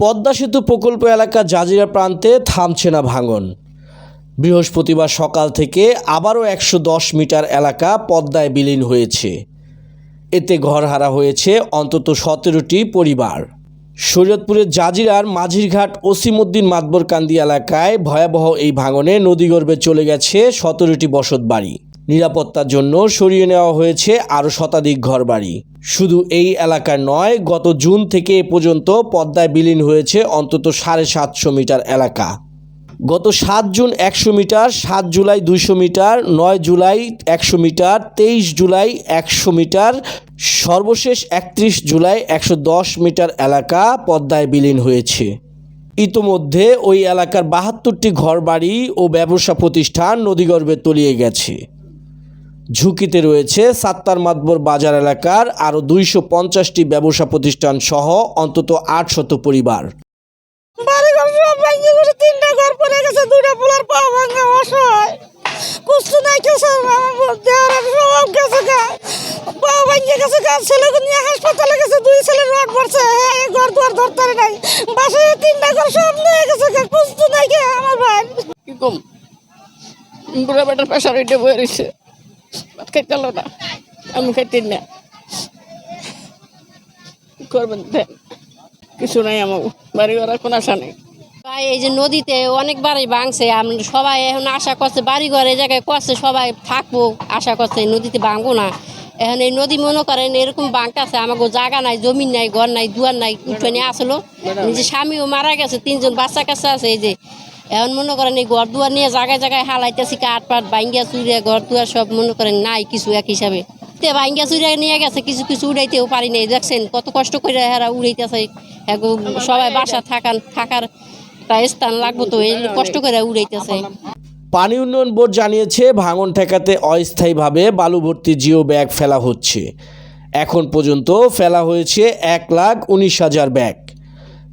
পদ্মা সেতু প্রকল্প এলাকা জাজিরা প্রান্তে থামছে না ভাঙন। বৃহস্পতিবার সকাল থেকে আবারও একশো দশ মিটার এলাকা পদ্মায় বিলীন হয়েছে। এতে ঘরহারা হয়েছে অন্তত সতেরোটি পরিবার। শরীয়তপুরের জাজিরার মাঝিরঘাট ওসিমুদ্দিন মাতবরকান্দি এলাকায় ভয়াবহ এই ভাঙনে নদীগর্ভে চলে গেছে সতেরোটি বসত বাড়ি নিরাপত্তার জন্য সরিয়ে নেওয়া হয়েছে আরও শতাধিক ঘরবাড়ি। শুধু এই এলাকার নয়, গত জুন থেকে এ পর্যন্ত পদ্মায় বিলীন হয়েছে অন্তত সাড়ে সাতশো মিটার এলাকা। গত সাত জুন একশো মিটার, সাত জুলাই দুইশো মিটার, নয় জুলাই একশো মিটার, তেইশ জুলাই একশো মিটার, সর্বশেষ একত্রিশ জুলাই একশো দশ মিটার এলাকা পদ্মায় বিলীন হয়েছে। ইতোমধ্যে ওই এলাকার বাহাত্তরটি ঘরবাড়ি ও ব্যবসা প্রতিষ্ঠান নদীগর্ভে তলিয়ে গেছে। ঝুঁকিতে রয়েছে সাত্তার মাতবর বাজার এলাকার আরও দুইশো পঞ্চাশটি ব্যবসা প্রতিষ্ঠান সহ অন্তত আটশত পরিবার। তিনটা ঘর পড়ে গেছে দুটা পোলার পা ভাঙা অসহায়। কুস্তু নাই সব গেছে গা। পা ভাঙে গেছে গা ছেলেকে নিয়ে হাসপাতালে গেছে দুই ছেলে রড পড়ছে হ্যাঁ ঘর দুয়ার নাই। বাসায় তিনটা ঘর সব নিয়ে গেছে গা কুস্তু নাই কে আমার ভাই। কি কম? বুড়া বেটার বয়ে রয়েছে খাইতে পারল না। আমি খাইতে না করবেন দেন? কিছু নাই আমার বাড়ি ঘর কোনো আশা নেই। ভাই এই যে নদীতে অনেকবারই ভাঙছে আমরা সবাই এখন আশা করছে বাড়ি ঘর এই জায়গায় করছে সবাই থাকব আশা করছে নদীতে ভাঙবো না। এখন এই নদী মনে করেন এরকম বাঁকতেছে আমাকে জায়গা নাই জমিন নাই ঘর নাই দুয়ার নাই উঠে আসলো। নিজে স্বামীও মারা গেছে তিনজন বাচ্চা কাছে আছে এই যে এখন মনে করেন এই ঘর দুয়ার নিয়ে জায়গায় জায়গায় হালাইতেছি, কাঠ পাট ভাঙ্গিয়া চুরিয়া ঘর দুয়ার সব মনে করেন নাই কিছু এক হিসাবে। তে ভাঙ্গিয়া চুরিয়া নিয়ে গেছে, কিছু কিছু উড়াইতেও পারি নাই। দেখছেন কত কষ্ট করে হেরা উড়াইতেছে। সবাই বাসা থাকার থাকার স্থান লাগবো তো, এই কষ্ট করে উড়াইতেছে। পানি উন্নয়ন বোর্ড জানিয়েছে, ভাঙন ঠেকাতে অস্থায়ীভাবে বালু ভর্তি জিও ব্যাগ ফেলা হচ্ছে। এখন পর্যন্ত ফেলা হয়েছে এক লাখ উনিশ হাজার ব্যাগ।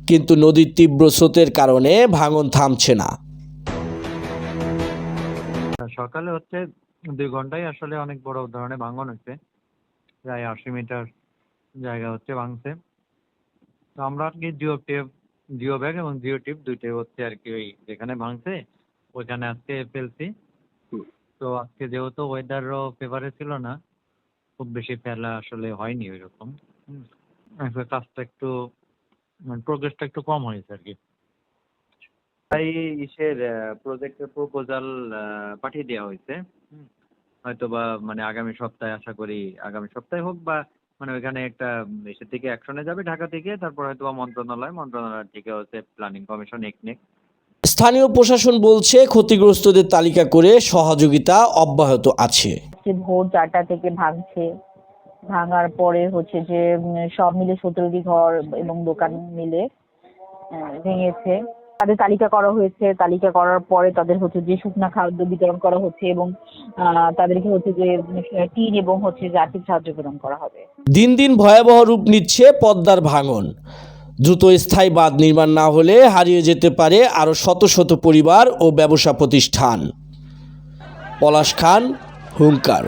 কিন্তু নদীর তীব্র স্রোতের কারণে ভাঙন থামছে না। সকালে হচ্ছে দুই ঘন্টায় আসলে অনেক বড় ধরনের ভাঙন হচ্ছে প্রায় আশি মিটার জায়গা হচ্ছে ভাঙছে। তো আমরা আর কি জিও টেপ, জিও ব্যাগ এবং জিও টিপ দুইটাই হচ্ছে আর কি ওই যেখানে ভাঙছে, ওইখানে আজকে ফেলছি। তো আজকে যেহেতু ওয়েদারও ফেভারে ছিল না, খুব বেশি ফেলা আসলে হয়নি ওই রকম কাজটা একটু মানে প্রোগ্রেসটা একটু কম হয়েছে আর কি। তাই ইসের প্রজেক্টের প্রপোজাল পাঠিয়ে দেওয়া হয়েছে। হয়তো বা মানে আগামী সপ্তাহে আশা করি আগামী সপ্তাহে হোক বা মানে ওইখানে একটা ইসের থেকে অ্যাকশনে যাবে ঢাকা থেকে তারপর হয়তো বা মন্ত্রণালয় মন্ত্রণালয় থেকে হচ্ছে প্ল্যানিং কমিশন একনেক স্থানীয় প্রশাসন বলছে ক্ষতিগ্রস্তদের তালিকা করে সহযোগিতা অব্যাহত আছে। ভোর চারটা থেকে ভাঙছে। ভাঙার পরে হচ্ছে যে সব মিলে সতেরোটি ঘর এবং দোকান মিলে ভেঙেছে। তাদের তালিকা করা হয়েছে। তালিকা করার পরে তাদের হচ্ছে যে শুকনা খাদ্য বিতরণ করা হচ্ছে এবং তাদেরকে হচ্ছে যে টিন এবং হচ্ছে যে আর্থিক সাহায্য প্রদান করা হবে। দিন দিন ভয়াবহ রূপ নিচ্ছে পদ্মার ভাঙন। দ্রুত স্থায়ী বাঁধ নির্মাণ না হলে হারিয়ে যেতে পারে আরও শত শত পরিবার ও ব্যবসা প্রতিষ্ঠান। পলাশ খান, হুঙ্কার।